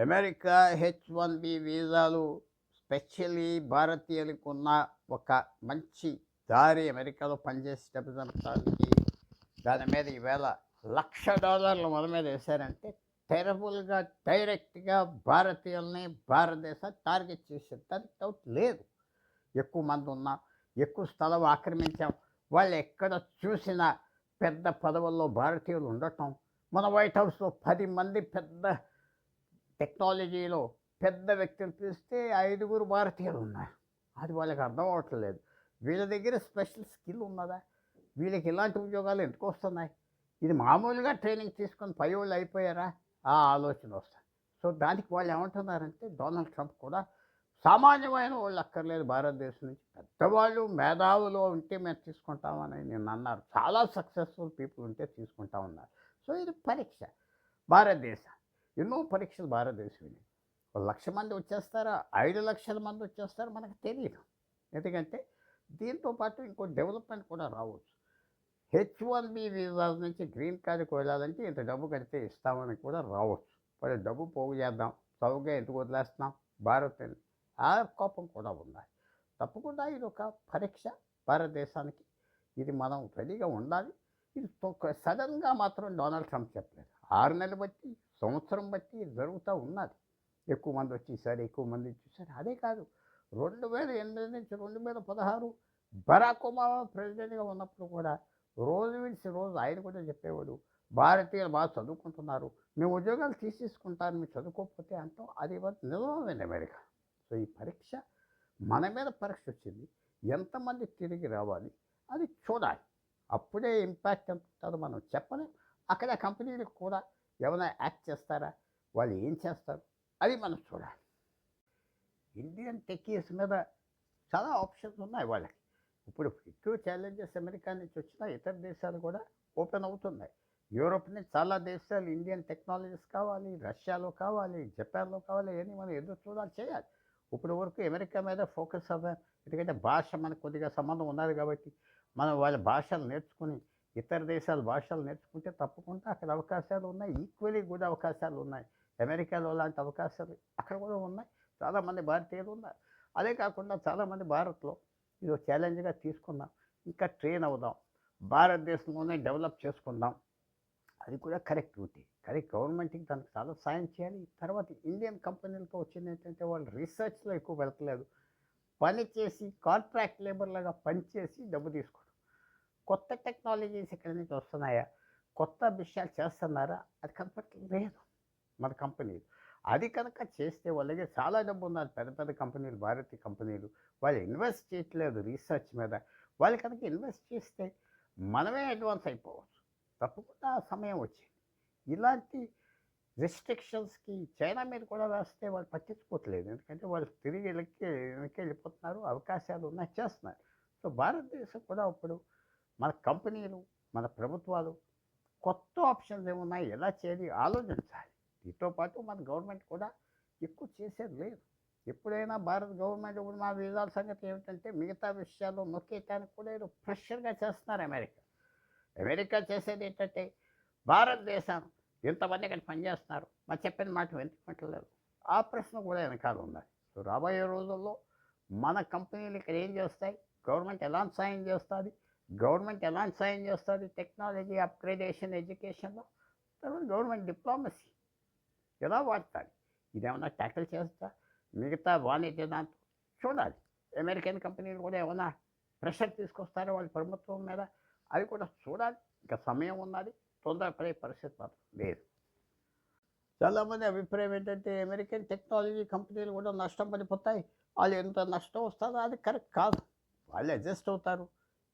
America H one B వీసాలు specially భారతీయులకు ఉన్న ఒక మంచి దారి అమెరికాలో పనిచేసేటప్పటికి దాని మీద ఈవేళ లక్ష డాలర్లు మొదల మీద వేశారంటే టెరబుల్గా డైరెక్ట్గా భారతీయుల్ని భారతదేశాన్ని టార్గెట్ చేశారు. దానికి డౌట్ లేదు. ఎక్కువ మంది ఉన్నాం ఎక్కువ స్థలం ఆక్రమించాం. వాళ్ళు ఎక్కడ చూసినా పెద్ద పదవుల్లో భారతీయులు ఉండటం. మన వైట్ హౌస్లో పది మంది పెద్ద టెక్నాలజీలో పెద్ద వ్యక్తులు పిలిస్తే ఐదుగురు భారతీయులు ఉన్నారు అది వాళ్ళకి అర్థం అవ్వట్లేదు వీళ్ళ దగ్గర స్పెషల్ స్కిల్ ఉన్నదా? వీళ్ళకి ఇలాంటి ఉద్యోగాలు ఎందుకు వస్తున్నాయి? ఇది మామూలుగా ట్రైనింగ్ తీసుకొని పై వాళ్ళు అయిపోయారా? ఆ ఆలోచన వస్తుంది. సో దానికి వాళ్ళు ఏమంటున్నారంటే డొనాల్డ్ ట్రంప్ కూడా సామాన్యమైన వాళ్ళు అక్కర్లేదు భారతదేశం నుంచి. పెద్దవాళ్ళు మేధావులు ఉంటే మేము తీసుకుంటామని నేను అన్నారు. చాలా సక్సెస్ఫుల్ పీపుల్ ఉంటే తీసుకుంటా ఉన్నారు. సో ఇది పరీక్ష. భారతదేశం. ఎన్నో పరీక్షలు భారతదేశం ఇది ఒక లక్ష మంది వచ్చేస్తారా? ఐదు లక్షల మంది వచ్చేస్తారా? మనకు తెలియదు ఎందుకంటే దీంతో పాటు ఇంకో డెవలప్మెంట్ కూడా రావచ్చు. హెచ్ వన్ బి వీసాల నుంచి గ్రీన్ కార్డుకు వెళ్ళాలంటే ఇంత డబ్బు కడితే ఇస్తామని కూడా రావచ్చు. మరి డబ్బు పోగు చేద్దాం. చౌకగా ఎందుకు వదిలేస్తున్నాం? భారత్ ఆ కోపం కూడా ఉన్నాయి తప్పకుండా ఇది ఒక పరీక్ష భారతదేశానికి. ఇది మనం రెడీగా ఉండాలి. ఇది తొక్క- సడన్గా మాత్రం డొనాల్డ్ ట్రంప్ చెప్పలేదు. ఆరు నెలలు బట్టి సంవత్సరం బట్టి జరుగుతూ ఉన్నది. ఎక్కువ మంది వచ్చేసారు ఎక్కువ మంది వచ్చేసారు. అదే కాదు రెండు వేల ఎనిమిది నుంచి రెండు వేల పదహారు బరాక్ ఒబామా ప్రెసిడెంట్గా ఉన్నప్పుడు కూడా రోజు విడిచి రోజు ఆయన కూడా చెప్పేవాడు భారతీయులు బాగా చదువుకుంటున్నారు మేము ఉద్యోగాలు తీసేసుకుంటారు మీరు చదువుకోకపోతే అంటాం అది నిజమైంది అమెరికా. సో ఈ పరీక్ష మన మీద పరీక్ష వచ్చింది. ఎంతమంది తిరిగి రావాలి అది చూడాలి. అప్పుడే ఇంపాక్ట్ ఎంత ఉంటుందో మనం చెప్పలేం. అక్కడ కంపెనీలకు కూడా ఏమైనా యాక్ట్ చేస్తారా? వాళ్ళు ఏం చేస్తారు? అది మనం చూడాలి. ఇండియన్ టెక్కీస్ మీద చాలా ఆప్షన్స్ ఉన్నాయి వాళ్ళకి. ఇప్పుడు ఎక్కువ ఛాలెంజెస్ అమెరికా నుంచి వచ్చినా ఇతర దేశాలు కూడా ఓపెన్ అవుతున్నాయి. యూరోప్ నుంచి చాలా దేశాలు ఇండియన్ టెక్నాలజీస్ కావాలి రష్యాలో కావాలి జపాన్లో కావాలి అని మనం ఎదురు చూడాలి చేయాలి. ఇప్పుడు వరకు అమెరికా మీద ఫోకస్ అవ్వాలి ఎందుకంటే భాష మనకు కొద్దిగా సంబంధం ఉన్నది కాబట్టి మనం వాళ్ళ భాషలు నేర్చుకుని ఇతర దేశాల భాషలు నేర్చుకుంటే తప్పకుండా అక్కడ అవకాశాలు ఉన్నాయి. ఈక్వలీ కూడా అవకాశాలు ఉన్నాయి. అమెరికాలో లాంటి అవకాశాలు అక్కడ కూడా ఉన్నాయి. చాలామంది భారతీయులు ఉన్నారు. అదే కాకుండా చాలామంది భారత్లో ఇది ఛాలెంజ్గా తీసుకుందాం. ఇంకా ట్రైన్ అవుదాం. భారతదేశంలోనే డెవలప్ చేసుకుందాం. అది కూడా కరెక్ట్ రూటే కానీ గవర్నమెంట్కి దానికి చాలా సాయం చేయాలి. తర్వాత ఇండియన్ కంపెనీలతో వచ్చింది ఏంటంటే వాళ్ళు రీసెర్చ్లో ఎక్కువ వెళ్తలేదు పని చేసి కాంట్రాక్ట్ లేబర్ లాగా పనిచేసి డబ్బు తీసుకుంటారు కొత్త టెక్నాలజీస్ ఇక్కడి నుంచి వస్తున్నాయా? కొత్త విషయాలు చేస్తున్నారా? అది కనపడలేదు మన కంపెనీలు. అది కనుక చేస్తే వాళ్ళకి చాలా డబ్బు ఉన్నారు. పెద్ద పెద్ద కంపెనీలు భారతీయ కంపెనీలు. వాళ్ళు ఇన్వెస్ట్ చేయట్లేదు రీసెర్చ్ మీద. వాళ్ళు కనుక ఇన్వెస్ట్ చేస్తే మనమే అడ్వాన్స్ అయిపోవచ్చు. తప్పకుండా సమయం వచ్చింది. ఇలాంటి రిస్ట్రిక్షన్స్కి చైనా మీద కూడా రాస్తే వాళ్ళు పట్టించుకోవట్లేదు. ఎందుకంటే వాళ్ళు తిరిగి వెనక్కి వెనక్కి వెళ్ళిపోతున్నారు. అవకాశాలు ఉన్నాయి. చేస్తున్నారు. సో భారతదేశం కూడా ఇప్పుడు మన కంపెనీలు మన ప్రభుత్వాలు కొత్త ఆప్షన్స్ ఏమున్నాయి ఎలా చేయాలి ఆలోచించాలి. దీంతో పాటు మన గవర్నమెంట్ కూడా ఎక్కువ చేసేది లేదు. ఎప్పుడైనా భారత గవర్నమెంట్ ఇప్పుడు మా వీసాల సంగతి ఏమిటంటే మిగతా విషయాలు నొక్కేయటానికి కూడా ఏదో ప్రెషర్గా చేస్తున్నారు అమెరికా. అమెరికా చేసేది ఏంటంటే భారతదేశం ఎంతమంది ఇక్కడ పనిచేస్తున్నారు? మరి చెప్పిన మాట వెంటలేదు ఆ ప్రశ్న కూడా వెనకాల ఉన్నది. సో రాబోయే రోజుల్లో మన కంపెనీలు ఇక్కడ ఏం చేస్తాయి? గవర్నమెంట్ ఎలా సాయం చేస్తుంది? గవర్నమెంట్ ఎలాంటి సాయం చేస్తుంది? టెక్నాలజీ అప్గ్రేడేషన్ ఎడ్యుకేషన్లో? తర్వాత గవర్నమెంట్ డిప్లొమసీ. ఎలా వాడతారు? ఇదేమన్నా ట్యాకిల్ చేస్తా? మిగతా వాణిజ్య దాంతో చూడాలి. అమెరికన్ కంపెనీలు కూడా ఏమైనా ప్రెషర్ తీసుకొస్తారో వాళ్ళ ప్రభుత్వం మీద? అది కూడా చూడాలి. ఇంకా సమయం ఉన్నది. తొందరపడే పరిస్థితి మాత్రం లేదు. చాలామంది అభిప్రాయం ఏంటంటే అమెరికన్ టెక్నాలజీ కంపెనీలు కూడా నష్టం పడిపోతాయి. వాళ్ళు ఎంత నష్టం వస్తుందో అది కరెక్ట్ కాదు. వాళ్ళు అడ్జస్ట్ అవుతారు.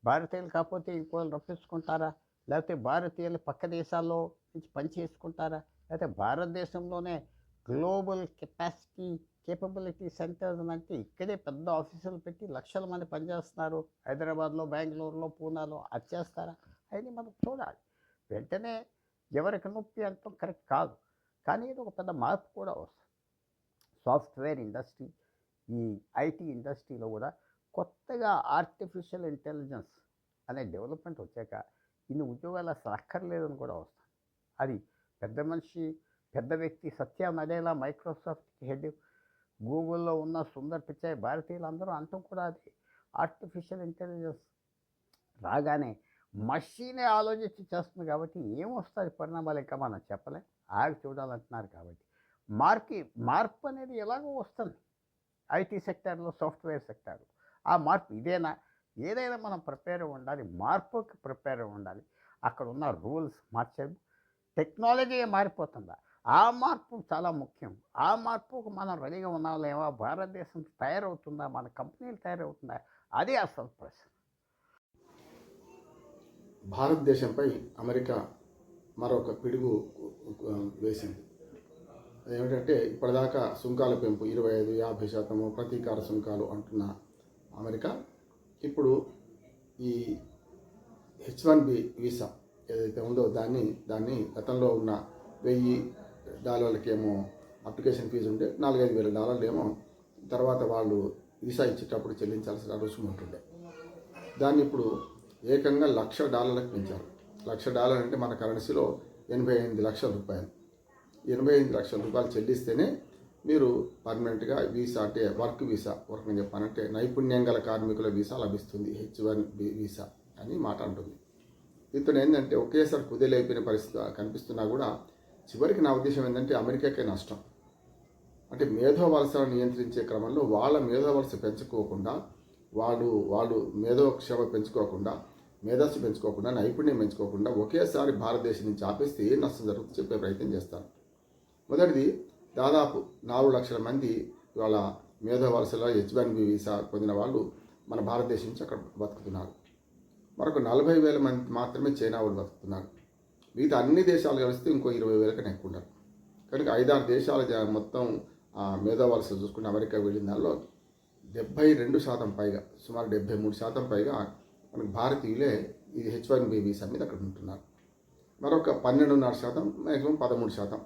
భారతీయులు కాకపోతే ఇంకోళ్ళు రప్పించుకుంటారా? లేకపోతే భారతీయులు పక్క దేశాల్లో నుంచి పని చేసుకుంటారా? లేకపోతే భారతదేశంలోనే గ్లోబల్ కెపాసిటీ కేపబిలిటీ సెంటర్స్ అంటే ఇక్కడే పెద్ద ఆఫీసులు పెట్టి లక్షల మంది పనిచేస్తున్నారు. హైదరాబాద్లో బెంగళూరులో పూనాలో. అది చేస్తారా? అది మనం చూడాలి. వెంటనే ఎవరికి నొప్పి అంటాం కరెక్ట్ కాదు. కానీ ఇది ఒక పెద్ద మార్పు కూడా వస్తుంది. సాఫ్ట్వేర్ ఇండస్ట్రీ ఈ ఐటీ ఇండస్ట్రీలో కూడా కొత్తగా ఆర్టిఫిషియల్ ఇంటెలిజెన్స్ అనే డెవలప్మెంట్ వచ్చాక ఇన్ని ఉద్యోగాలు అసలు అక్కర్లేదని కూడా వస్తుంది. అది పెద్ద మనిషి పెద్ద వ్యక్తి సత్య నడేలా మైక్రోసాఫ్ట్ హెడ్ గూగుల్లో ఉన్న సుందర్ పిచాయ్ భారతీయులందరూ అంతం కూడా అది ఆర్టిఫిషియల్ ఇంటెలిజెన్స్ రాగానే మషీనే ఆలోచించి చేస్తుంది కాబట్టి ఏమొస్తుంది పరిణామాలు ఇంకా మనం చెప్పలేం. ఆగి చూడాలంటున్నారు కాబట్టి. మార్కి మార్పు అనేది ఎలాగో వస్తుంది. ఐటీ సెక్టార్లో సాఫ్ట్వేర్ సెక్టార్. ఆ మార్పు ఇదేనా? ఏదైనా మనం ప్రిపేర్ ఉండాలి మార్పుకి ప్రిపేర్ ఉండాలి. అక్కడ ఉన్న రూల్స్ మార్చారు టెక్నాలజీ మారిపోతుందా? ఆ మార్పు చాలా ముఖ్యం. ఆ మార్పుకు మనం రెడీగా ఉన్నాలేమో భారతదేశం తయారవుతుందా? మన కంపెనీలు తయారవుతుందా? అది అసలు ప్రశ్న. భారతదేశంపై అమెరికా మరొక పిడుగు వేసింది. ఏమిటంటే ఇప్పటిదాకా సుంకాల పెంపు ఇరవై ఐదు యాభై శాతము ప్రతీకార సుంకాలు అంటున్న అమెరికా. ఇప్పుడు ఈ హెచ్ వన్ బి వీసా ఏదైతే ఉందో దాన్ని దాన్ని గతంలో ఉన్న వెయ్యి డాలర్లకేమో అప్లికేషన్ ఫీజు ఉంటే నాలుగైదు వేల డాలర్లు ఏమో తర్వాత వాళ్ళు వీసా ఇచ్చేటప్పుడు చెల్లించాల్సిన రుసుము ఉంటుండే. దాన్ని ఇప్పుడు ఏకంగా లక్ష డాలర్లకు పెంచారు. లక్ష డాలర్ అంటే మన కరెన్సీలో ఎనభై ఎనిమిది లక్షల రూపాయలు. ఎనభై ఎనిమిది లక్షల రూపాయలు చెల్లిస్తేనే మీరు పర్మనెంట్గా వీసా అంటే వర్క్ వీసా వర్క్ అని చెప్పానంటే నైపుణ్యం గల కార్మికుల వీసా లభిస్తుంది హెచ్ వన్ బి వీసా అని మాట అంటుంది. ఇతను ఏంటంటే ఒకేసారి కుదేలైపోయిన పరిస్థితి కనిపిస్తున్నా కూడా చివరికి నా ఉద్దేశం ఏంటంటే అమెరికాకే నష్టం. అంటే మేధో వలసలను నియంత్రించే క్రమంలో వాళ్ళ మేధో వలస పెంచుకోకుండా వాళ్ళు వాళ్ళు మేధోక్షేమ పెంచుకోకుండా మేధస్సు పెంచుకోకుండా నైపుణ్యం పెంచుకోకుండా ఒకేసారి భారతదేశం నుంచి ఆపేస్తే ఏ నష్టం జరుగుతుంది చెప్పే ప్రయత్నం చేస్తారు. మొదటిది దాదాపు నాలుగు లక్షల మంది ఇవాళ మేధో వలసలో హెచ్ వన్ బి వీసా పొందిన వాళ్ళు మన భారతదేశం నుంచి అక్కడ బతుకుతున్నారు. మరొక నలభై వేల మంది మాత్రమే చైనా వాళ్ళు బతుకుతున్నారు. మిగతా అన్ని దేశాలు కలిస్తే ఇంకో ఇరవై వేల కన్నా ఎక్కువ ఉన్నారు కనుక ఐదారు దేశాల మొత్తం ఆ, మేధో వలస చూసుకుని అమెరికా వెళ్ళిన దానిలో డెబ్బై రెండు శాతం పైగా సుమారు డెబ్బై మూడు శాతం పైగా మనకు భారతీయులే ఈ హెచ్ వన్ బి వీసా మీద అక్కడ ఉంటున్నారు. మరొక పన్నెండున్నర శాతం మ్యాక్సిమం పదమూడు శాతం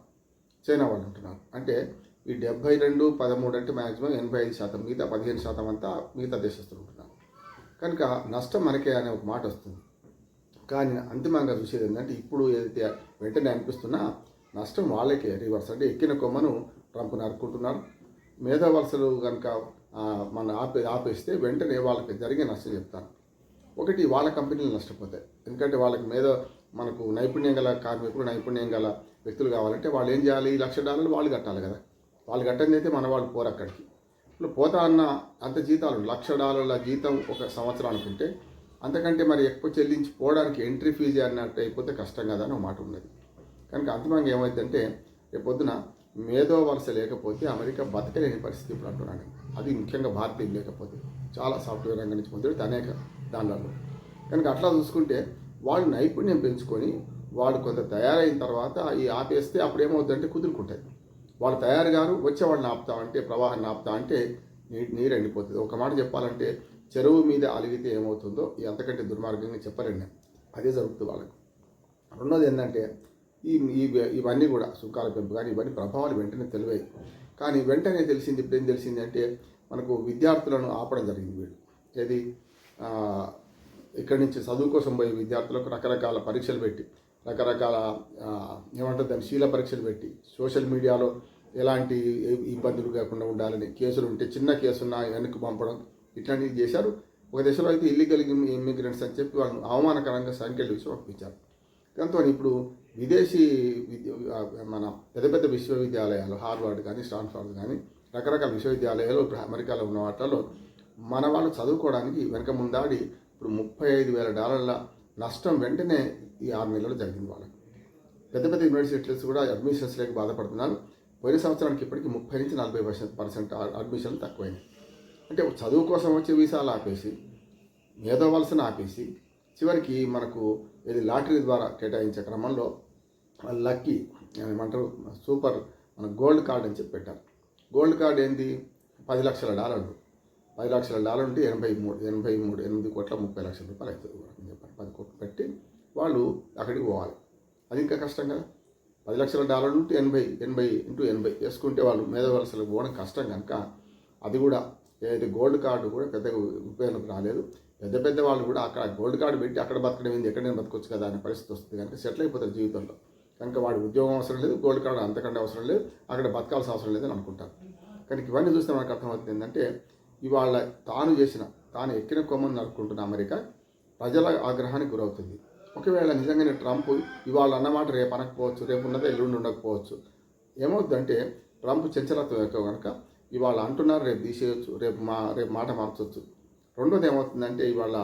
చైనా వాళ్ళు ఉంటున్నారు అంటే ఈ డెబ్బై రెండు పదమూడు అంటే మ్యాక్సిమం ఎనభై ఐదు శాతం మిగతా పదిహేను శాతం అంతా మిగతా దేశస్తులు ఉంటున్నారు. కనుక నష్టం మనకే అనే ఒక మాట వస్తుంది. కానీ అంతిమంగా చూసేది ఏంటంటే ఇప్పుడు ఏదైతే వెంటనే అనిపిస్తున్నా నష్టం వాళ్ళకే రివర్స్. అంటే ఎక్కిన కొమ్మను ట్రంప్ నరుక్కుంటున్నారు మేధా వలసలు కనుక మన ఆపే ఆపేస్తే వెంటనే వాళ్ళకి జరిగే నష్టం చెప్తాను ఒకటి వాళ్ళ కంపెనీలు నష్టపోతాయి. ఎందుకంటే వాళ్ళకి మేధో మనకు నైపుణ్యం గల కార్మికులు నైపుణ్యం గల వ్యక్తులు కావాలంటే వాళ్ళు ఏం చేయాలి? ఈ లక్ష డాలర్లు వాళ్ళు కట్టాలి కదా. వాళ్ళు కట్టంది అయితే మన వాళ్ళు పోరు అక్కడికి. ఇప్పుడు పోతా అన్న అంత జీతాలు లక్ష డాలర్ల జీతం ఒక సంవత్సరం అనుకుంటే అంతకంటే మరి ఎక్కువ చెల్లించి పోవడానికి ఎంట్రీ ఫీజు అన్నట్టు అయిపోతే కష్టం కదా అని ఒక మాట ఉన్నది. కనుక అంతిమంగా ఏమైందంటే రేపు పొద్దున మేధో వలస లేకపోతే అమెరికా బతకలేని పరిస్థితి ఇప్పుడు అంటున్నాను అది ముఖ్యంగా భారతీయులు లేకపోతే. చాలా సాఫ్ట్వేర్ రంగం నుంచి పొందుతుంది అనేక దానిలలో కనుక అట్లా చూసుకుంటే వాళ్ళు నైపుణ్యం పెంచుకొని వాళ్ళు కొంత తయారైన తర్వాత ఈ ఆపేస్తే అప్పుడు ఏమవుతుందంటే కుదురుకుంటాయి. వాళ్ళు తయారు గారు వచ్చే వాళ్ళని ఆపుతా అంటే ప్రవాహాన్ని ఆపుతా అంటే నీటి నీరు ఎండిపోతుంది. ఒక మాట చెప్పాలంటే చెరువు మీద అలిగితే ఏమవుతుందో ఎంతకంటే అంతకంటే దుర్మార్గంగా చెప్పలేండి అదే జరుగుతుంది వాళ్ళకు. రెండోది ఏంటంటే ఈ ఇవన్నీ కూడా సుఖాల పెంపు కానీ ఇవన్నీ ప్రభావాలు వెంటనే తెలివాయి కానీ వెంటనే తెలిసింది ఇప్పుడు ఏం తెలిసింది అంటే మనకు విద్యార్థులను ఆపడం జరిగింది వీళ్ళు. ఏది? ఇక్కడి నుంచి చదువు కోసం పోయే విద్యార్థులకు రకరకాల పరీక్షలు పెట్టి రకరకాల ఏమంటారు దాన్ని శీల పరీక్షలు పెట్టి సోషల్ మీడియాలో ఎలాంటి ఇబ్బందులు కాకుండా ఉండాలని కేసులు ఉంటే చిన్న కేసున్నా వెనక్కి పంపడం ఇట్లాంటివి చేశారు. ఒక దశలో అయితే ఇల్లీగల్ ఇమ్మిగ్రెంట్స్ అని చెప్పి వాళ్ళని అవమానకరంగా సంఖ్యలు చూసి పంపించారు. దాంతో ఇప్పుడు విదేశీ విద్య మన పెద్ద పెద్ద విశ్వవిద్యాలయాలు హార్వర్డ్ కానీ స్టాన్ఫర్డ్ కానీ రకరకాల విశ్వవిద్యాలయాలు ఇప్పుడు అమెరికాలో ఉన్న వాటిలో మన వాళ్ళు చదువుకోవడానికి వెనక ముందాడి ఇప్పుడు ముప్పై ఐదు వేల డాలర్ల నష్టం వెంటనే ఈ ఆరు నెలల్లో జరిగింది వాళ్ళకి. పెద్ద పెద్ద యూనివర్సిటీస్ కూడా అడ్మిషన్స్ లేక బాధపడుతున్నారు. పోయిన సంవత్సరానికి ఇప్పటికి ముప్పై నుంచి నలభై పర్సెంట్ పర్సెంట్ అడ్మిషన్లు తక్కువైంది అంటే చదువు కోసం వచ్చే వీసాలు ఆపేసి మేధో వలసను ఆపేసి చివరికి మనకు ఇది లాటరీ ద్వారా కేటాయించే క్రమంలో లక్కీ ఏమంటారు సూపర్ మన గోల్డ్ కార్డ్ అని చెప్పి పెట్టారు. గోల్డ్ కార్డ్ ఏంది? పది లక్షల డాలర్లు. పది లక్షల డాలర్ ఉంటే ఎనభై మూడు ఎనభై మూడు ఎనిమిది కోట్ల ముప్పై లక్షల రూపాయలు అవుతుంది అని చెప్పారు పది కోట్లు పెట్టి వాళ్ళు అక్కడికి పోవాలి. అది ఇంకా కష్టం కదా. పది లక్షల డాలర్లు ఉంటే ఎనభై ఎనభై ఇంటూ ఎనభై వేసుకుంటే వాళ్ళు మేధవలసలకు పోవడం కష్టం కనుక అది కూడా ఏదైతే గోల్డ్ కార్డు కూడా పెద్దగా ఉపయోగం రాలేదు. పెద్ద పెద్ద వాళ్ళు కూడా అక్కడ గోల్డ్ కార్డు పెట్టి అక్కడ బతకడం ఏంది ఎక్కడైనా బతకొచ్చు కదా అనే పరిస్థితి వస్తుంది కనుక సెటిల్ అయిపోతారు జీవితంలో. కనుక వాడి ఉద్యోగం అవసరం లేదు గోల్డ్ కార్డు అంతకంటే అవసరం లేదు అక్కడ బతకాల్సిన అవసరం లేదని అనుకుంటారు. కానీ ఇవన్నీ చూస్తే మనకు అర్థమవుతుంది ఏంటంటే ఇవాళ తాను చేసిన తాను ఎక్కిన కొమ్మను నరుక్కుంటున్న అమెరికా ప్రజల ఆగ్రహానికి గురవుతుంది. ఒకవేళ నిజంగానే ట్రంప్ ఇవాళ అన్నమాట రేపు అనకపోవచ్చు రేపు ఉన్నదే ఎల్లుండి ఉండకపోవచ్చు. ఏమవుతుందంటే ట్రంప్ చంచలత్వం ఎక్కువ కనుక ఇవాళ అంటున్నారు రేపు తీసేయచ్చు రేపు మా రేపు మాట మార్చవచ్చు రెండోది ఏమవుతుందంటే ఇవాళ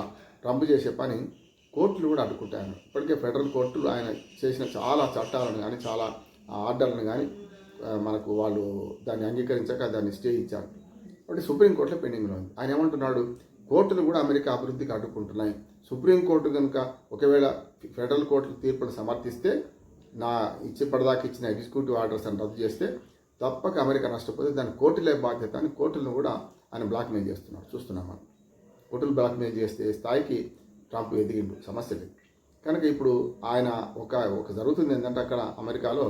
ట్రంప్ చేసే పని కోర్టులు కూడా అడ్డుకుంటాయి ఇప్పటికే ఫెడరల్ కోర్టులు ఆయన చేసిన చాలా చట్టాలను కానీ చాలా ఆర్డర్లను కానీ మనకు వాళ్ళు దాన్ని అంగీకరించాక దాన్ని స్టే ఇచ్చారు కాబట్టి సుప్రీంకోర్టులో పెండింగ్లో ఉంది. ఆయన ఏమంటున్నాడు? కోర్టులు కూడా అమెరికా అభివృద్ధికి అడ్డుకుంటున్నాయి సుప్రీంకోర్టు కనుక ఒకవేళ ఫెడరల్ కోర్టుల తీర్పును సమర్థిస్తే నా ఇచ్చేపటిదాకా ఇచ్చిన ఎగ్జిక్యూటివ్ ఆర్డర్స్ అని రద్దు చేస్తే తప్పక అమెరికా నష్టపోతే దాని కోర్టులే బాధ్యత అని కోర్టులను కూడా ఆయన బ్లాక్మెయిల్ చేస్తున్నాడు. చూస్తున్నాం మనం. కోర్టులు బ్లాక్మెయిల్ చేస్తే స్థాయికి ట్రంప్ ఎదిగిండు. సమస్య లేదు. కనుక ఇప్పుడు ఆయన ఒక ఒక జరుగుతుంది ఏంటంటే అక్కడ అమెరికాలో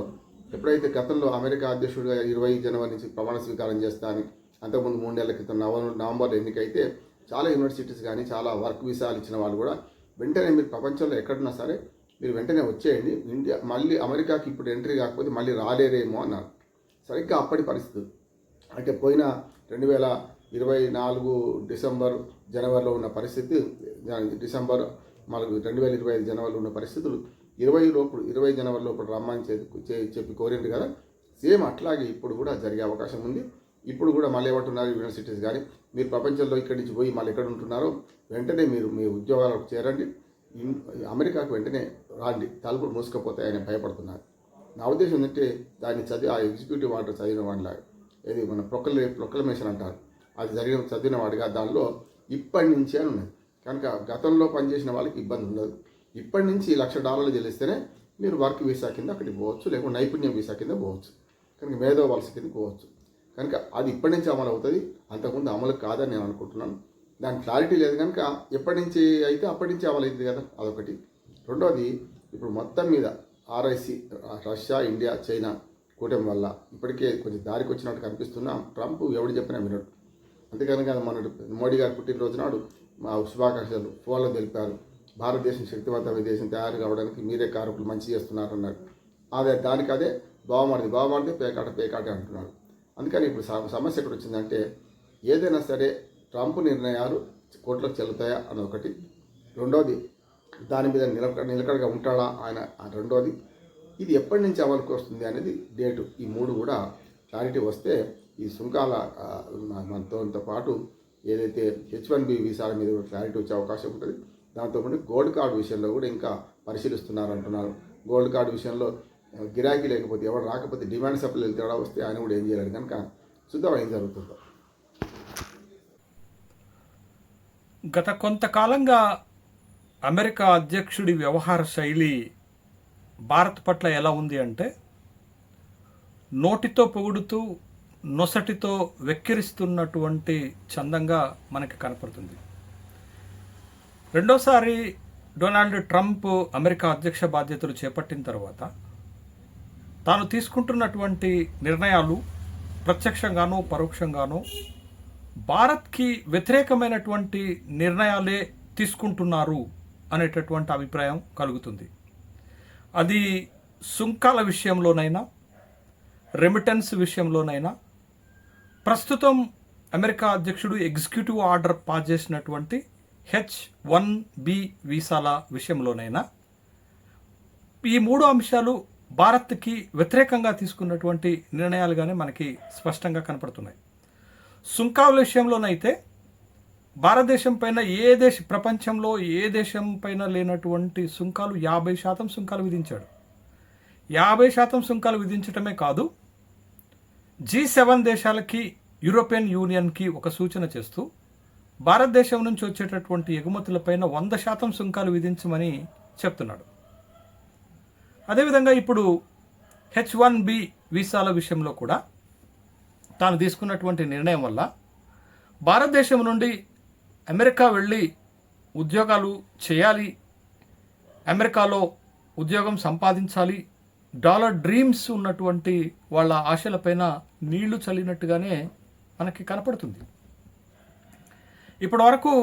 ఎప్పుడైతే గతంలో అమెరికా అధ్యక్షుడిగా ఇరవై జనవరి నుంచి ప్రమాణ స్వీకారం చేస్తా అని అంతకుముందు మూడేళ్ళ క్రితం నవంబర్ నవంబర్ ఎన్నికైతే చాలా యూనివర్సిటీస్ కానీ చాలా వర్క్ వీసాలు ఇచ్చిన వాళ్ళు కూడా వెంటనే మీరు ప్రపంచంలో ఎక్కడున్నా సరే మీరు వెంటనే వచ్చేయండి. ఇండియా మళ్ళీ అమెరికాకి ఇప్పుడు ఎంట్రీ కాకపోతే మళ్ళీ రాలేరేమో అన్నారు. సరిగ్గా అప్పటి పరిస్థితులు. అంటే పోయిన రెండు వేల ఇరవై నాలుగు డిసెంబర్ జనవరిలో ఉన్న పరిస్థితి డిసెంబర్ మనకు రెండు వేల ఇరవై ఐదు జనవరిలో ఉన్న పరిస్థితులు ఇరవై లోపు ఇరవై జనవరి లోపల రమ్మని చెప్పి చే- చెప్పి కోరింది కదా. సేమ్ అట్లాగే ఇప్పుడు కూడా జరిగే అవకాశం ఉంది. ఇప్పుడు కూడా మళ్ళీ ఏమంటున్నారు యూనివర్సిటీస్ కానీ? మీరు ప్రపంచంలో ఇక్కడి నుంచి పోయి మళ్ళీ ఎక్కడ ఉంటున్నారో? వెంటనే మీరు మీ ఉద్యోగాలకు చేరండి. అమెరికాకు వెంటనే రాండి. తలుపులు మూసుకపోతాయని భయపడుతున్నారు. నా ఉద్దేశం ఏంటంటే దాన్ని చదివి ఆ ఎగ్జిక్యూటివ్ ఆర్డర్ చదివిన వాడిలాగా ఏది మన ప్రొక్లే ప్రొక్లమేషన్ అంటారు. అది జరిగిన చదివిన వాడిగా దానిలో ఇప్పటి నుంచి అని ఉన్నది. కనుక గతంలో పనిచేసిన వాళ్ళకి ఇబ్బంది ఉండదు. ఇప్పటి నుంచి లక్ష డాలర్లు చెల్లిస్తేనే మీరు వర్క్ వీసా కింద అక్కడికి పోవచ్చు లేకుంటే నైపుణ్యం వీసా కింద పోవచ్చు. కనుక మేధో వలస కింద పోవచ్చు. కనుక అది ఇప్పటి నుంచి అమలు అవుతుంది. అంతకుముందు అమలు కాదని నేను అనుకుంటున్నాను. దాని క్లారిటీ లేదు కనుక ఎప్పటి నుంచి అయితే అప్పటి నుంచి అమలు అవుతుంది కదా అదొకటి. రెండోది ఇప్పుడు మొత్తం మీద ఆర్ఐసి రష్యా ఇండియా చైనా కూటమి వల్ల ఇప్పటికే కొంచెం దారికి వచ్చినట్టు కనిపిస్తున్నా. ట్రంప్ ఎవడు చెప్పినా వినడు. అంతేకాని కదా మన మోడీ గారు పుట్టినరోజు నాడు మా శుభాకాంక్షలు ఫోన్లో తెలిపారు. భారతదేశం శక్తివంతమైన దేశం తయారు కావడానికి మీరే కారకులు మంచి చేస్తున్నారు అన్నారు. అదే దానికి అదే బావమాడిది బావమాడితే పేకాట పేకాటే అంటున్నాడు అందుకని ఇప్పుడు సమస్య ఎక్కడ వచ్చిందంటే ఏదైనా సరే ట్రంప్ నిర్ణయాలు కోర్టులకు చెల్లుతాయా అని ఒకటి. రెండోది దాని మీద నిలక నిలకడగా ఉంటాడా ఆయన రెండోది ఇది ఎప్పటి నుంచి అమలుకి వస్తుంది అనేది డేటు. ఈ మూడు కూడా క్లారిటీ వస్తే ఈ సుంకాల ఆ, మనతో పాటు ఏదైతే హెచ్ వన్ బి వీసాల మీద కూడా క్లారిటీ వచ్చే అవకాశం ఉంటుంది. దాంతోపాటు గోల్డ్ కార్డు విషయంలో కూడా ఇంకా పరిశీలిస్తున్నారు అంటున్నారు. గోల్డ్ కార్డు విషయంలో గిరాకీ లేకపోతే ఎవరు రాకపోతే డిమాండ్ సప్లై తేడా వస్తే ఆయన కూడా ఏం చేయలేడు. కనుక చూద్దాం ఏం జరుగుతుందో. గత కొంతకాలంగా అమెరికా అధ్యక్షుడి వ్యవహార శైలి భారత్ పట్ల ఎలా ఉంది అంటే నోటితో పొగుడుతూ నొసటితో వెక్కిరిస్తున్నటువంటి చందంగా మనకి కనపడుతుంది. రెండోసారి డొనాల్డ్ ట్రంప్ అమెరికా అధ్యక్ష బాధ్యతలు చేపట్టిన తర్వాత తాను తీసుకుంటున్నటువంటి నిర్ణయాలు ప్రత్యక్షంగానో పరోక్షంగానో భారత్కి వ్యతిరేకమైనటువంటి నిర్ణయాలే తీసుకుంటున్నారు అనేటటువంటి అభిప్రాయం కలుగుతుంది. అది సుంకాల విషయంలోనైనా రెమిటెన్స్ విషయంలోనైనా ప్రస్తుతం అమెరికా అధ్యక్షుడు ఎగ్జిక్యూటివ్ ఆర్డర్ పాస్ చేసినటువంటి హెచ్ వన్ బి వీసాల విషయంలోనైనా ఈ మూడు అంశాలు భారత్కి వ్యతిరేకంగా తీసుకున్నటువంటి నిర్ణయాలుగానే మనకి స్పష్టంగా కనపడుతున్నాయి. సుంకాల విషయంలోనైతే భారతదేశం పైన ఏ దేశ ప్రపంచంలో ఏ దేశం పైన లేనటువంటి సుంకాలు యాభై శాతం సుంకాలు విధించాడు. యాభై శాతం సుంకాలు విధించటమే కాదు జీ సెవెన్ దేశాలకి యూరోపియన్ యూనియన్కి ఒక సూచన చేస్తూ భారతదేశం నుంచి వచ్చేటటువంటి ఎగుమతులపైన వంద శాతం సుంకాలు విధించమని చెప్తున్నాడు. అదేవిధంగా ఇప్పుడు హెచ్ వన్ బి వీసాల విషయంలో కూడా తాను తీసుకున్నటువంటి నిర్ణయం వల్ల భారతదేశం నుండి అమెరికా వెళ్ళి ఉద్యోగాలు చేయాలి అమెరికాలో ఉద్యోగం సంపాదించాలి డాలర్ డ్రీమ్స్ ఉన్నటువంటి వాళ్ళ ఆశలపైన నీళ్ళు చల్లినట్టుగానే మనకి కనపడుతుంది. ఇప్పటి వరకు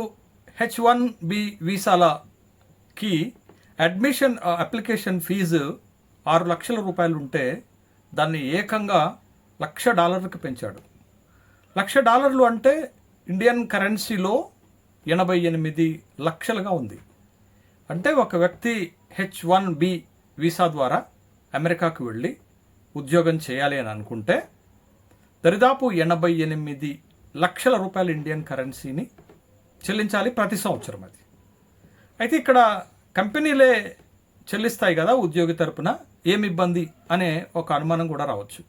హెచ్ వన్ బి వీసాలకి అడ్మిషన్ అప్లికేషన్ ఫీజు ఆరు లక్షల రూపాయలు ఉంటే దాన్ని ఏకంగా లక్ష డాలర్లకు పెంచాడు. లక్ష డాలర్లు అంటే ఇండియన్ కరెన్సీలో ఎనభై ఎనిమిది లక్షలుగా ఉంది. అంటే ఒక వ్యక్తి హెచ్ వన్ బి వీసా ద్వారా అమెరికాకు వెళ్ళి ఉద్యోగం చేయాలి అని అనుకుంటే దరిదాపు ఎనభై ఎనిమిది లక్షల రూపాయల ఇండియన్ కరెన్సీని చెల్లించాలి ప్రతి సంవత్సరం అది. అయితే ఇక్కడ కంపెనీలే చెల్లిస్తాయి కదా ఉద్యోగి తరపున ఏమి ఇబ్బంది అనే ఒక అనుమానం కూడా రావచ్చు.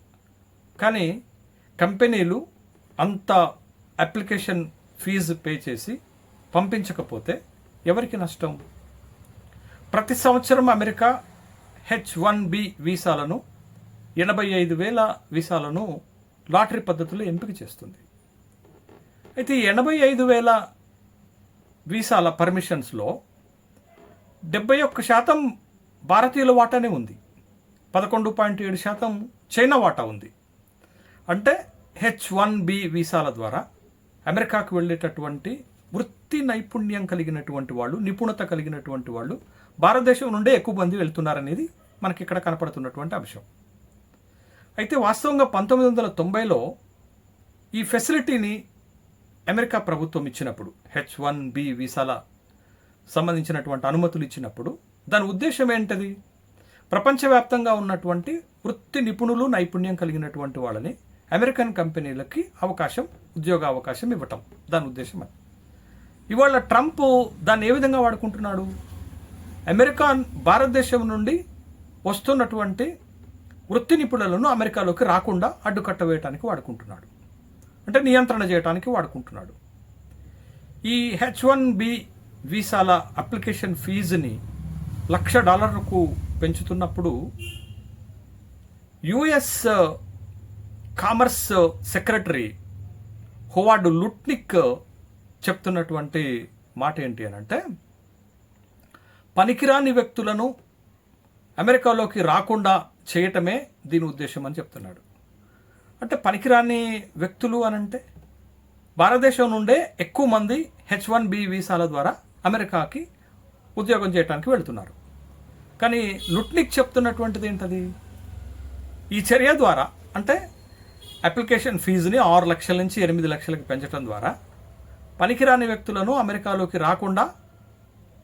కానీ కంపెనీలు అంత అప్లికేషన్ ఫీజు పే చేసి పంపించకపోతే ఎవరికి నష్టం? ప్రతి సంవత్సరం అమెరికా హెచ్ వన్ బి వీసాలను ఎనభై ఐదు వేల వీసాలను లాటరీ పద్ధతిలో ఎంపిక చేస్తుంది. అయితే ఎనభై ఐదు వేల వీసాల పర్మిషన్స్లో డెబ్బై ఒక్క శాతం భారతీయుల వాటానే ఉంది. పదకొండు పాయింట్ ఏడు శాతం చైనా వాటా ఉంది. అంటే హెచ్ వన్ బి వీసాల ద్వారా అమెరికాకు వెళ్ళేటటువంటి వృత్తి నైపుణ్యం కలిగినటువంటి వాళ్ళు నిపుణత కలిగినటువంటి వాళ్ళు భారతదేశం నుండే ఎక్కువ మంది వెళ్తున్నారనేది మనకి ఇక్కడ కనపడుతున్నటువంటి అంశం. అయితే వాస్తవంగా పంతొమ్మిది వందల తొంభైలో ఈ ఫెసిలిటీని అమెరికా ప్రభుత్వం ఇచ్చినప్పుడు హెచ్ వన్ బి వీసాల సంబంధించినటువంటి అనుమతులు ఇచ్చినప్పుడు దాని ఉద్దేశం ఏంటది? ప్రపంచవ్యాప్తంగా ఉన్నటువంటి వృత్తి నిపుణులు నైపుణ్యం కలిగినటువంటి వాళ్ళని అమెరికన్ కంపెనీలకి అవకాశం ఉద్యోగ అవకాశం ఇవ్వటం. దాని ఉద్దేశం అది. ఇవాళ ట్రంప్ దాన్ని ఏ విధంగా వాడుకుంటున్నాడు? అమెరికా భారతదేశం నుండి వస్తున్నటువంటి వృత్తి నిపుణులను అమెరికాలోకి రాకుండా అడ్డుకట్ట వేయడానికి వాడుకుంటున్నాడు. అంటే నియంత్రణ చేయడానికి వాడుకుంటున్నాడు. ఈ హెచ్ వన్ బి వీసాల అప్లికేషన్ ఫీజుని లక్ష డాలర్లకు పెంచుతున్నప్పుడు US uh, commerce secretary Howard Lutnick చెప్తున్నటువంటి మాట ఏంటి అని అంటే పనికిరాని వ్యక్తులను అమెరికాలోకి రాకుండా చేయటమే దీని ఉద్దేశం అని చెప్తున్నాడు. అంటే పనికిరాని వ్యక్తులు అనంటే భారతదేశం నుండే ఎక్కువ మంది హెచ్ వన్ బి వీసాల ద్వారా అమెరికాకి ఉద్యోగం చేయడానికి వెళుతున్నారు. కానీ లుట్నిక్ చెప్తున్నటువంటిది ఏంటది? ఈ చర్య ద్వారా అంటే అప్లికేషన్ ఫీజుని ఆరు లక్షల నుంచి ఎనిమిది లక్షలకు పెంచడం ద్వారా పనికిరాని వ్యక్తులను అమెరికాలోకి రాకుండా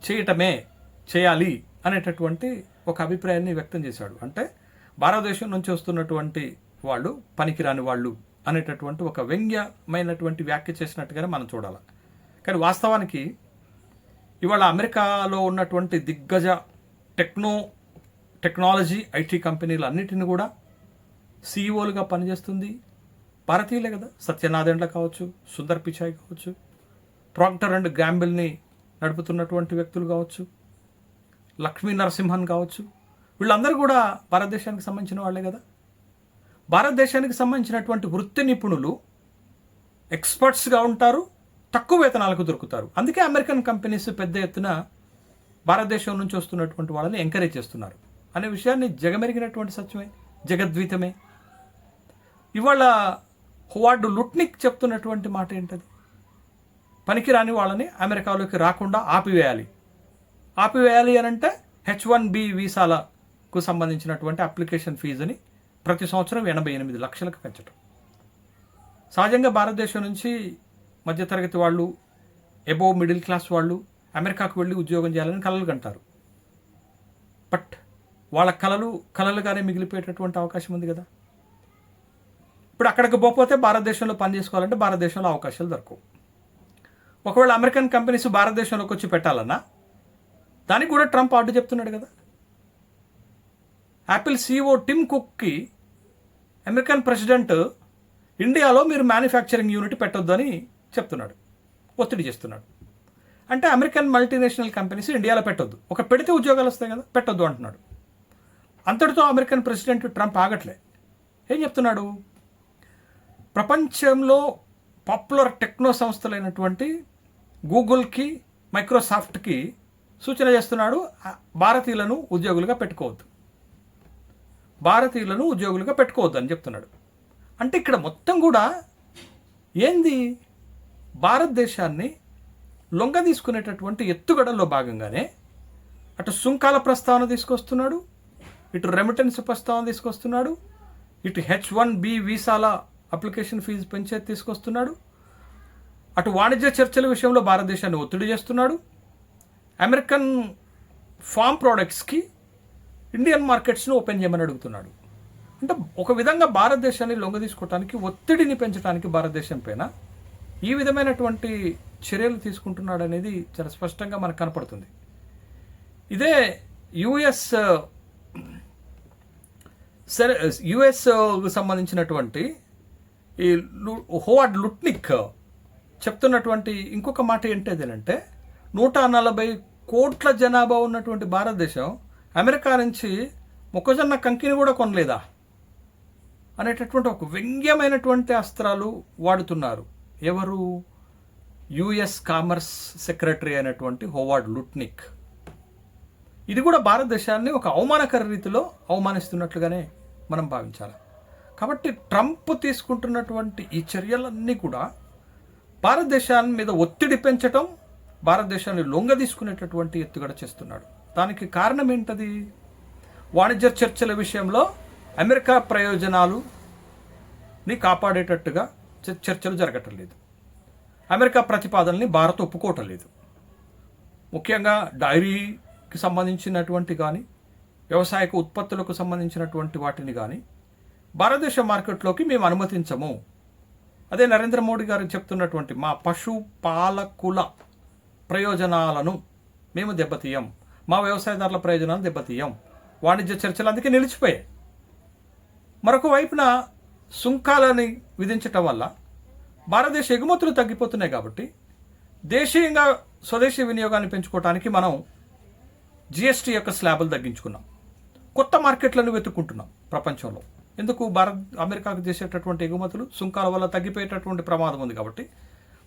చేయటమే చేయాలి అనేటటువంటి ఒక అభిప్రాయాన్ని వ్యక్తం చేశాడు. అంటే భారతదేశం నుంచి వస్తున్నటువంటి వాళ్ళు పనికిరాని వాళ్ళు అనేటటువంటి ఒక వ్యంగ్యమైనటువంటి వ్యాఖ్య చేసినట్టుగానే మనం చూడాలి. కానీ వాస్తవానికి ఇవాళ అమెరికాలో ఉన్నటువంటి దిగ్గజ టెక్నో టెక్నాలజీ ఐటీ కంపెనీలు అన్నిటిని కూడా సీఈఓలుగా పనిచేస్తుంది. భారతీయులే కదా. సత్యనారాయణ కావచ్చు సుందర్ పిచాయ్ కావచ్చు ప్రాక్టర్ అండ్ గ్యాంబిల్ని నడుపుతున్నటువంటి వ్యక్తులు కావచ్చు లక్ష్మీ నరసింహన్ కావచ్చు. వీళ్ళందరూ కూడా భారతదేశానికి సంబంధించిన వాళ్ళే కదా. భారతదేశానికి సంబంధించినటువంటి వృత్తి నిపుణులు ఎక్స్పర్ట్స్గా ఉంటారు. తక్కువ వేతనాలకు దొరుకుతారు. అందుకే అమెరికన్ కంపెనీస్ పెద్ద ఎత్తున భారతదేశం నుంచి వస్తున్నటువంటి వాళ్ళని ఎంకరేజ్ చేస్తున్నారు. అనే విషయాన్ని జగమెరిగినటువంటి సత్యమే జగద్వీతమే. ఇవాళ హువార్డు లుట్నిక్ చెప్తున్నటువంటి మాట ఏంటది? పనికిరాని వాళ్ళని అమెరికాలోకి రాకుండా ఆపివేయాలి. ఆపివేయాలి అని అంటే హెచ్ వన్ బి వీసాలకు సంబంధించినటువంటి అప్లికేషన్ ఫీజుని ప్రతి సంవత్సరం ఎనభై ఎనిమిది లక్షలకు పెంచడం సహజంగా భారతదేశం నుంచి మధ్యతరగతి వాళ్ళు ఎబో మిడిల్ క్లాస్ వాళ్ళు అమెరికాకు వెళ్ళి ఉద్యోగం చేయాలని కలలు కంటారు. బట్ వాళ్ళ కళలు కళలుగానే మిగిలిపోయేటటువంటి అవకాశం ఉంది కదా. ఇప్పుడు అక్కడికి పోకపోతే భారతదేశంలో పని చేసుకోవాలంటే భారతదేశంలో అవకాశాలు దొరకవు. ఒకవేళ అమెరికన్ కంపెనీస్ భారతదేశంలోకి వచ్చి పెట్టాలన్నా దానికి కూడా ట్రంప్ ఆర్డర్ చెప్తున్నాడు కదా. యాపిల్ సీఓ టిమ్ కుక్కి అమెరికన్ ప్రెసిడెంట్ ఇండియాలో మీరు మ్యానుఫ్యాక్చరింగ్ యూనిట్ పెట్టొద్దని చెప్తున్నాడు. ఒత్తిడి చేస్తున్నాడు. అంటే అమెరికన్ మల్టీనేషనల్ కంపెనీస్ ఇండియాలో పెట్టొద్దు. ఒక పెడితే ఉద్యోగాలు వస్తాయి కదా పెట్టొద్దు అంటున్నాడు. అంతటితో అమెరికన్ ప్రెసిడెంట్ ట్రంప్ ఆగట్లే. ఏం చెప్తున్నాడు? ప్రపంచంలో పాపులర్ టెక్నో సంస్థలైనటువంటి గూగుల్కి మైక్రోసాఫ్ట్కి సూచన చేస్తున్నాడు భారతీయులను ఉద్యోగులుగా పెట్టుకోవద్దు. భారతీయులను ఉద్యోగులుగా పెట్టుకోవద్దు అని చెప్తున్నాడు. అంటే ఇక్కడ మొత్తం కూడా ఏంది? భారతదేశాన్ని లొంగ తీసుకునేటటువంటి ఎత్తుగడల్లో భాగంగానే అటు సుంకాల ప్రస్తావన తీసుకొస్తున్నాడు ఇటు రెమిటెన్స్ ప్రస్తావన తీసుకొస్తున్నాడు ఇటు హెచ్ వన్ బి వీసాల అప్లికేషన్ ఫీజు పెంచే తీసుకొస్తున్నాడు అటు వాణిజ్య చర్చల విషయంలో భారతదేశాన్ని ఒత్తిడి చేస్తున్నాడు అమెరికన్ ఫామ్ ప్రోడక్ట్స్కి ఇండియన్ మార్కెట్స్ను ఓపెన్ చేయమని అడుగుతున్నాడు. అంటే ఒక విధంగా భారతదేశాన్ని లొంగ తీసుకోవడానికి ఒత్తిడిని పెంచడానికి భారతదేశం పైన ఈ విధమైనటువంటి చర్యలు తీసుకుంటున్నాడు అనేది చాలా స్పష్టంగా మనకు కనపడుతుంది. ఇదే యుఎస్ సరే యుఎస్ సంబంధించినటువంటి ఈ హోవార్డ్ లుట్నిక్ చెప్తున్నటువంటి ఇంకొక మాట ఏంటంటే నూట నలభై కోట్ల జనాభా ఉన్నటువంటి భారతదేశం అమెరికా నుంచి మొక్కజొన్న కంకిని కూడా కొనలేదా అనేటటువంటి ఒక వ్యంగ్యమైనటువంటి అస్త్రాలు వాడుతున్నారు. ఎవరు? యుఎస్ కామర్స్ సెక్రటరీ అయినటువంటి హోవార్డ్ లుట్నిక్. ఇది కూడా భారతదేశాన్ని ఒక అవమానకర రీతిలో అవమానిస్తున్నట్లుగానే మనం భావించాలి. కాబట్టి ట్రంప్ తీసుకుంటున్నటువంటి ఈ చర్యలన్నీ కూడా భారతదేశాన్ని మీద ఒత్తిడి పెంచటం భారతదేశాన్ని లొంగ తీసుకునేటటువంటి ఎత్తుగడ చేస్తున్నాడు. దానికి కారణం ఏంటది? వాణిజ్య చర్చల విషయంలో అమెరికా ప్రయోజనాలుని కాపాడేటట్టుగా చర్చలు జరగటం లేదు. అమెరికా ప్రతిపాదనని భారత్ ఒప్పుకోవటం లేదు. ముఖ్యంగా డైరీకి సంబంధించినటువంటి కానీ వ్యవసాయక ఉత్పత్తులకు సంబంధించినటువంటి వాటిని కానీ భారతదేశ మార్కెట్లోకి మేము అనుమతించము. అదే నరేంద్ర మోడీ గారు చెప్తున్నటువంటి మా పశు పాలకుల ప్రయోజనాలను మేము దెబ్బతీయం. మా వ్యవసాయదారుల ప్రయోజనాలను దెబ్బతీయం. వాణిజ్య చర్చలు అందుకే నిలిచిపోయాయి. మరొక వైపున సుంకాలని విధించటం వల్ల భారతదేశ ఎగుమతులు తగ్గిపోతున్నాయి కాబట్టి దేశీయంగా స్వదేశీ వినియోగాన్ని పెంచుకోవడానికి మనం జిఎస్టీ యొక్క స్లాబులు తగ్గించుకున్నాం. కొత్త మార్కెట్లను వెతుక్కుంటున్నాం ప్రపంచంలో. ఎందుకు? భారత్ అమెరికాకు చేసేటటువంటి ఎగుమతులు సుంకాల వల్ల తగ్గిపోయేటటువంటి ప్రమాదం ఉంది కాబట్టి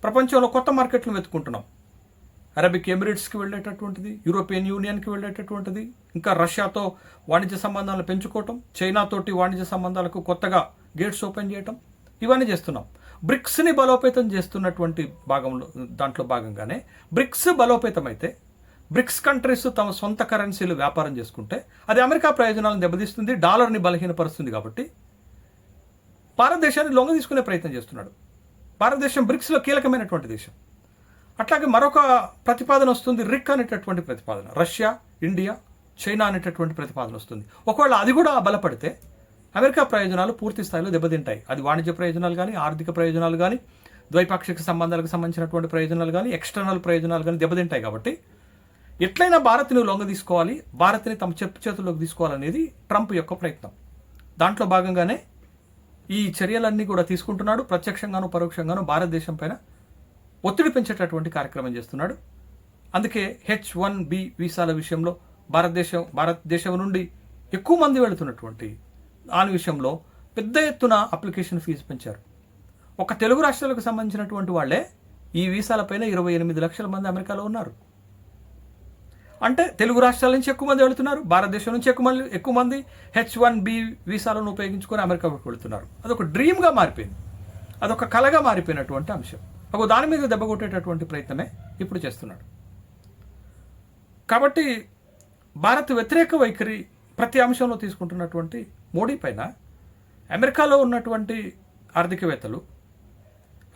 ప్రపంచంలో కొత్త మార్కెట్లను వెతుక్కుంటున్నాం. అరబిక్ ఎమిరేట్స్కి వెళ్ళేటటువంటిది యూరోపియన్ యూనియన్కి వెళ్ళేటటువంటిది ఇంకా రష్యాతో వాణిజ్య సంబంధాలను పెంచుకోవటం చైనాతోటి వాణిజ్య సంబంధాలకు కొత్తగా గేట్స్ ఓపెన్ చేయటం ఇవన్నీ చేస్తున్నాం. బ్రిక్స్ని బలోపేతం చేస్తున్నటువంటి భాగంలో దాంట్లో భాగంగానే బ్రిక్స్ బలోపేతమైతే బ్రిక్స్ కంట్రీస్ తమ సొంత కరెన్సీలు వ్యాపారం చేసుకుంటే అది అమెరికా ప్రయోజనాలను దెబ్బతీస్తుంది డాలర్ని బలహీనపరుస్తుంది కాబట్టి భారతదేశాన్ని లొంగ తీసుకునే ప్రయత్నం చేస్తున్నాడు. భారతదేశం బ్రిక్స్లో కీలకమైనటువంటి దేశం. అట్లాగే మరొక ప్రతిపాదన వస్తుంది రిక్ అనేటటువంటి ప్రతిపాదన. రష్యా ఇండియా చైనా అనేటటువంటి ప్రతిపాదన వస్తుంది. ఒకవేళ అది కూడా బలపడితే అమెరికా ప్రయోజనాలు పూర్తి స్థాయిలో దెబ్బతింటాయి. అది వాణిజ్య ప్రయోజనాలు కానీ ఆర్థిక ప్రయోజనాలు కానీ ద్వైపాక్షిక సంబంధాలకు సంబంధించినటువంటి ప్రయోజనాలు కానీ ఎక్స్టర్నల్ ప్రయోజనాలు కానీ దెబ్బతింటాయి కాబట్టి ఎట్లయినా భారత్ని లొంగ తీసుకోవాలి భారత్ని తమ చెప్పు చేతుల్లోకి తీసుకోవాలనేది ట్రంప్ యొక్క ప్రయత్నం. దాంట్లో భాగంగానే ఈ చర్యలన్నీ కూడా తీసుకుంటున్నాడు. ప్రత్యక్షంగాను పరోక్షంగాను భారతదేశం పైన ఒత్తిడి పెంచేటటువంటి కార్యక్రమం చేస్తున్నాడు. అందుకే హెచ్ వన్ బి వీసాల విషయంలో భారతదేశం భారతదేశం నుండి ఎక్కువ మంది వెళుతున్నటువంటి దాని విషయంలో పెద్ద ఎత్తున అప్లికేషన్ ఫీజు పెంచారు. ఒక తెలుగు రాష్ట్రాలకు సంబంధించినటువంటి వాళ్ళే ఈ వీసాలపైన ఇరవై ఎనిమిది లక్షల మంది అమెరికాలో ఉన్నారు. అంటే తెలుగు రాష్ట్రాల నుంచి ఎక్కువ మంది వెళుతున్నారు భారతదేశం నుంచి ఎక్కువ మంది ఎక్కువ మంది హెచ్ వన్ బి వీసాలను ఉపయోగించుకొని అమెరికాకు వెళుతున్నారు. అదొక డ్రీమ్గా మారిపోయింది. అదొక కలగా మారిపోయినటువంటి అంశం. ఒక దాని మీద దెబ్బ కొట్టేటటువంటి ప్రయత్నమే ఇప్పుడు చేస్తున్నాడు. కాబట్టి భారత్ వ్యతిరేక వైఖరి ప్రతి అంశంలో తీసుకుంటున్నటువంటి మోడీ పైన అమెరికాలో ఉన్నటువంటి ఆర్థికవేత్తలు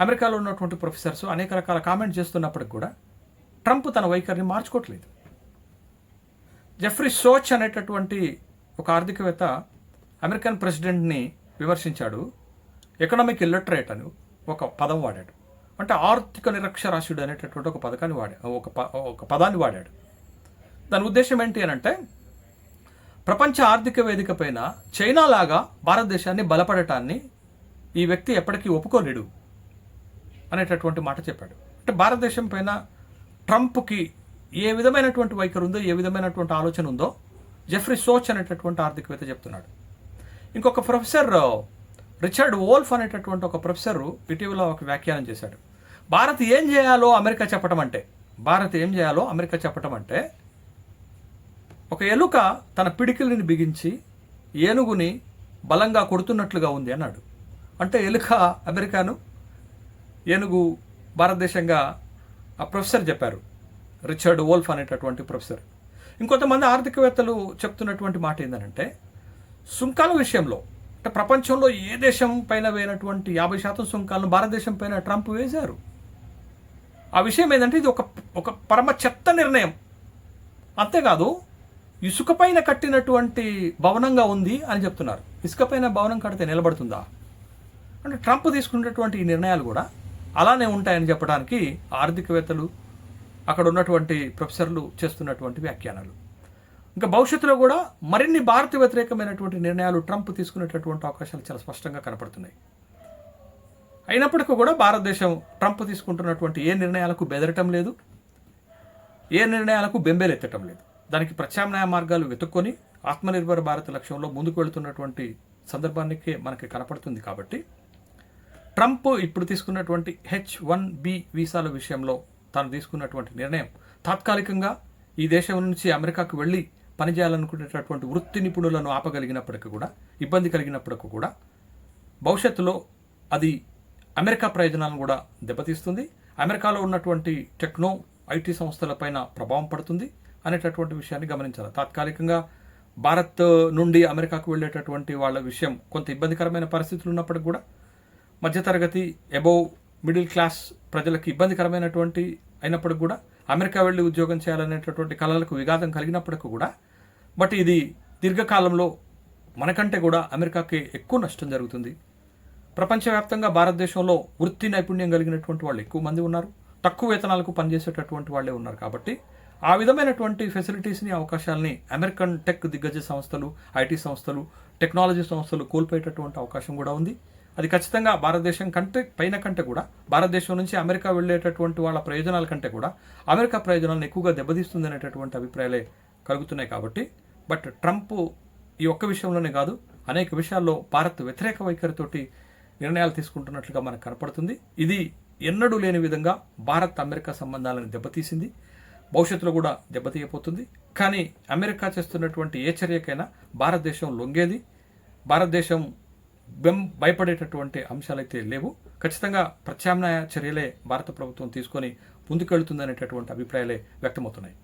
అమెరికాలో ఉన్నటువంటి ప్రొఫెసర్స్ అనేక రకాల కామెంట్ చేస్తున్నప్పటికి కూడా ట్రంప్ తన వైఖరిని మార్చుకోవట్లేదు. జెఫ్రీ సోచ్ అనేటటువంటి ఒక ఆర్థికవేత్త అమెరికన్ ప్రెసిడెంట్ని విమర్శించాడు. ఎకనామిక్ ఇల్లటరేట్ అని ఒక పదం వాడాడు. అంటే ఆర్థిక నిరక్షరాస్యుడు అనేటటువంటి ఒక పథకాన్ని వాడా ఒక ప ఒక పదాన్ని వాడాడు. దాని ఉద్దేశం ఏంటి అని అంటే ప్రపంచ ఆర్థిక వేదిక పైన చైనా లాగా భారతదేశాన్ని బలపడటాన్ని ఈ వ్యక్తి ఎప్పటికీ ఒప్పుకోలేడు అనేటటువంటి మాట చెప్పాడు. అంటే భారతదేశం పైన ట్రంప్కి ఏ విధమైనటువంటి వైఖరి ఉందో ఏ విధమైనటువంటి ఆలోచన ఉందో జెఫ్రీ సోచ్ అనేటటువంటి ఆర్థికవేత్త చెప్తున్నాడు. ఇంకొక ప్రొఫెసర్ రిచర్డ్ వోల్ఫ్ అనేటటువంటి ఒక ప్రొఫెసర్ ఇటీవల ఒక వ్యాఖ్యానం చేశాడు. భారత్ ఏం చేయాలో అమెరికా చెప్పటం అంటే భారత్ ఏం చేయాలో అమెరికా చెప్పటం అంటే ఒక ఎలుక తన పిడికిలిని బిగించి ఏనుగుని బలంగా కొడుతున్నట్లుగా ఉంది అన్నాడు. అంటే ఎలుక అమెరికాను ఏనుగు భారతదేశంగా ఆ ప్రొఫెసర్ చెప్పారు. రిచర్డ్ వోల్ఫ్ అనేటటువంటి ప్రొఫెసర్. ఇంకొంతమంది ఆర్థికవేత్తలు చెప్తున్నటువంటి మాట ఏంటంటే సుంకాల విషయంలో అంటే ప్రపంచంలో ఏ దేశం పైన వేయనటువంటి యాభై శాతం సుంకాలను భారతదేశం పైన ట్రంప్ వేశారు. ఆ విషయం ఏంటంటే ఇది ఒక ఒక పరమ చెత్త నిర్ణయం. అంతేకాదు ఇసుక పైన కట్టినటువంటి భవనంగా ఉంది అని చెప్తున్నారు. ఇసుక పైన భవనం కడితే నిలబడుతుందా? అంటే ట్రంప్ తీసుకున్నటువంటి ఈ నిర్ణయాలు కూడా అలానే ఉంటాయని చెప్పడానికి ఆర్థికవేత్తలు అక్కడ ఉన్నటువంటి ప్రొఫెసర్లు చేస్తున్నటువంటి వ్యాఖ్యానాలు. ఇంకా భవిష్యత్తులో కూడా మరిన్ని భారత వ్యతిరేకమైనటువంటి నిర్ణయాలు ట్రంప్ తీసుకునేటటువంటి అవకాశాలు చాలా స్పష్టంగా కనపడుతున్నాయి. అయినప్పటికీ కూడా భారతదేశం ట్రంప్ తీసుకుంటున్నటువంటి ఏ నిర్ణయాలకు బెదరటం లేదు ఏ నిర్ణయాలకు బెంబేలెత్తటం లేదు. దానికి ప్రత్యామ్నాయ మార్గాలు వెతుక్కొని ఆత్మనిర్భర భారత్ లక్ష్యంలో ముందుకు వెళుతున్నటువంటి సందర్భానికి మనకి కనపడుతుంది కాబట్టి ట్రంప్ ఇప్పుడు తీసుకున్నటువంటి హెచ్ వన్ బి వీసాల విషయంలో తాను తీసుకున్నటువంటి నిర్ణయం. తాత్కాలికంగా ఈ దేశం నుంచి అమెరికాకు వెళ్ళి పనిచేయాలనుకునేటటువంటి వృత్తి నిపుణులను ఆపగలిగినప్పటికీ కూడా ఇబ్బంది కలిగినప్పటికీ కూడా భవిష్యత్తులో అది అమెరికా ప్రయోజనాలను కూడా దెబ్బతీస్తుంది. అమెరికాలో ఉన్నటువంటి టెక్నో ఐటీ సంస్థలపైన ప్రభావం పడుతుంది. అనేటటువంటి విషయాన్ని గమనించాలి. తాత్కాలికంగా భారత్ నుండి అమెరికాకు వెళ్ళేటటువంటి వాళ్ళ విషయం కొంత ఇబ్బందికరమైన పరిస్థితులు ఉన్నప్పటికి కూడా మధ్యతరగతి అబోవ్ మిడిల్ క్లాస్ ప్రజలకు ఇబ్బందికరమైనటువంటి అయినప్పటికి కూడా అమెరికా వెళ్ళి ఉద్యోగం చేయాలనేటటువంటి కళలకు విఘాతం కలిగినప్పటికీ కూడా బట్ ఇది దీర్ఘకాలంలో మనకంటే కూడా అమెరికాకి ఎక్కువ నష్టం జరుగుతుంది. ప్రపంచవ్యాప్తంగా భారతదేశంలో వృత్తి నైపుణ్యం కలిగినటువంటి వాళ్ళు ఎక్కువ మంది ఉన్నారు. తక్కువ వేతనాలకు పనిచేసేటటువంటి వాళ్ళే ఉన్నారు కాబట్టి ఆ విధమైనటువంటి ఫెసిలిటీస్ని అవకాశాలని అమెరికన్ టెక్ దిగ్గజ సంస్థలు ఐటీ సంస్థలు టెక్నాలజీ సంస్థలు కోల్పోయేటటువంటి అవకాశం కూడా ఉంది. అది ఖచ్చితంగా భారతదేశం కంటే పైన కంటే కూడా భారతదేశం నుంచి అమెరికా వెళ్ళేటటువంటి వాళ్ళ ప్రయోజనాల కంటే కూడా అమెరికా ప్రయోజనాలను ఎక్కువగా దెబ్బతీస్తుంది అనేటటువంటి అభిప్రాయాలే కలుగుతున్నాయి కాబట్టి. బట్ ట్రంప్ ఈ ఒక్క విషయంలోనే కాదు అనేక విషయాల్లో భారత్ వ్యతిరేక వైఖరితోటి నిర్ణయాలు తీసుకుంటున్నట్లుగా మనకు కనపడుతుంది. ఇది ఎన్నడూ లేని విధంగా భారత్ అమెరికా సంబంధాలను దెబ్బతీసింది. భవిష్యత్తులో కూడా దెబ్బతీయపోతుంది కానీ అమెరికా చేస్తున్నటువంటి ఏ చర్యకైనా భారతదేశం లొంగేది. భారతదేశం బెం భయపడేటటువంటి అంశాలైతే లేవు. ఖచ్చితంగా ప్రత్యామ్నాయ చర్యలే భారత ప్రభుత్వం తీసుకొని ముందుకెళ్తుందనేటటువంటి అభిప్రాయాలే వ్యక్తమవుతున్నాయి.